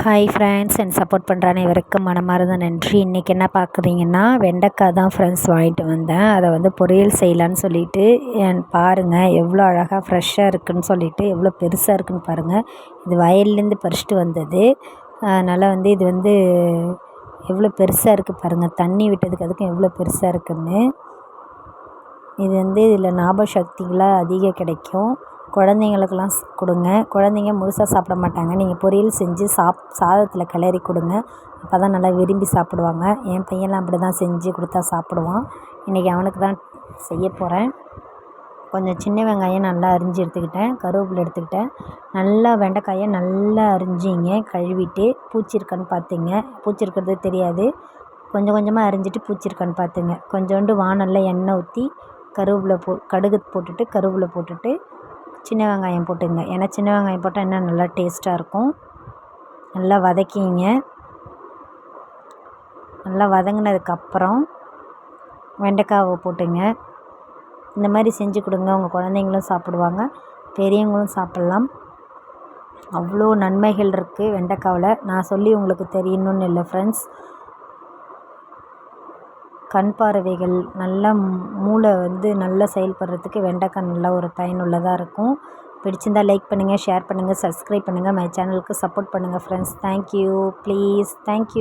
Hi friends என் support பண்ணுற அனைவருக்கும் மனமார்ந்த நன்றி. இன்றைக்கி என்ன பார்க்குறீங்கன்னா வெண்டைக்காய் தான் ஃப்ரெண்ட்ஸ் வாங்கிட்டு வந்தேன். அதை வந்து பொரியல் செய்யலான்னு சொல்லிட்டு என் பாருங்கள் எவ்வளோ அழகாக ஃப்ரெஷ்ஷாக இருக்குதுன்னு சொல்லிட்டு எவ்வளோ பெருசாக இருக்குதுன்னு பாருங்கள் இது வயல்லேருந்து பறிச்சிட்டு வந்தது. அதனால் வந்து இது வந்து எவ்வளோ பெருசாக இருக்குது பாருங்கள் தண்ணி விட்டதுக்கு அதுக்கும் எவ்வளோ பெருசாக இருக்குதுன்னு இது வந்து இதில் ஞாபக சக்திகளாக அதிகம் கிடைக்கும். குழந்தைங்களுக்கெல்லாம் கொடுங்க. குழந்தைங்க முழுசாக சாப்பிட மாட்டாங்க. நீங்கள் பொரியல் செஞ்சு சாப் சாதத்தில் கிளறி கொடுங்க. அப்போ தான் நல்லா விரும்பி சாப்பிடுவாங்க. என் பையன்லாம் அப்படி தான் செஞ்சு கொடுத்தா சாப்பிடுவான். இன்றைக்கி அவனுக்கு தான் செய்ய போகிறேன் கொஞ்சம் சின்ன வெங்காயம் நல்லா அரிஞ்சு எடுத்துக்கிட்டேன். கருவேப்பிலை எடுத்துக்கிட்டேன். நல்லா வெண்டைக்காயை நல்லா அரிஞ்சிங்க. கழுவிட்டு பூச்சி இருக்கான்னு பார்த்துங்க. பூச்சி இருக்கிறது தெரியாது. கொஞ்சம் கொஞ்சமாக அரிஞ்சிட்டு பூச்சி இருக்கான்னு பார்த்துங்க. கொஞ்சோண்டு வானலில் எண்ணெய் ஊற்றி கருவேப்பிலை போ கடுகு போட்டுட்டு கருவேப்பிலை போட்டுட்டு சின்ன வெங்காயம் போட்டுங்க. ஏன்னா சின்ன வெங்காயம் போட்டால் இன்னும் நல்லா டேஸ்ட்டாக இருக்கும். நல்லா வதக்கிங்க. நல்லா வதங்கினதுக்கப்புறம் வெண்டைக்காவை போட்டுங்க. இந்த மாதிரி செஞ்சு கொடுங்க. உங்கள் குழந்தைங்களும் சாப்பிடுவாங்க. பெரியவங்களும் சாப்பிட்லாம். அவ்வளோ நன்மைகள் இருக்குது வெண்டைக்காவில். நான் சொல்லி உங்களுக்கு தெரியணும்னு இல்லை ஃப்ரெண்ட்ஸ் கண் பார்வைகள் நல்லா மூளை வந்து நல்லா செயல்படுறதுக்கு வெண்டைக்காய் நல்லா ஒரு பயனுள்ளதாக இருக்கும். பிடிச்சிருந்தால் லைக் பண்ணுங்கள் ஷேர் பண்ணுங்கள் சப்ஸ்கிரைப் பண்ணுங்கள் மை சேனலுக்கு சப்போர்ட் பண்ணுங்கள் ஃப்ரெண்ட்ஸ் தேங்க்யூ ப்ளீஸ் தேங்க்யூ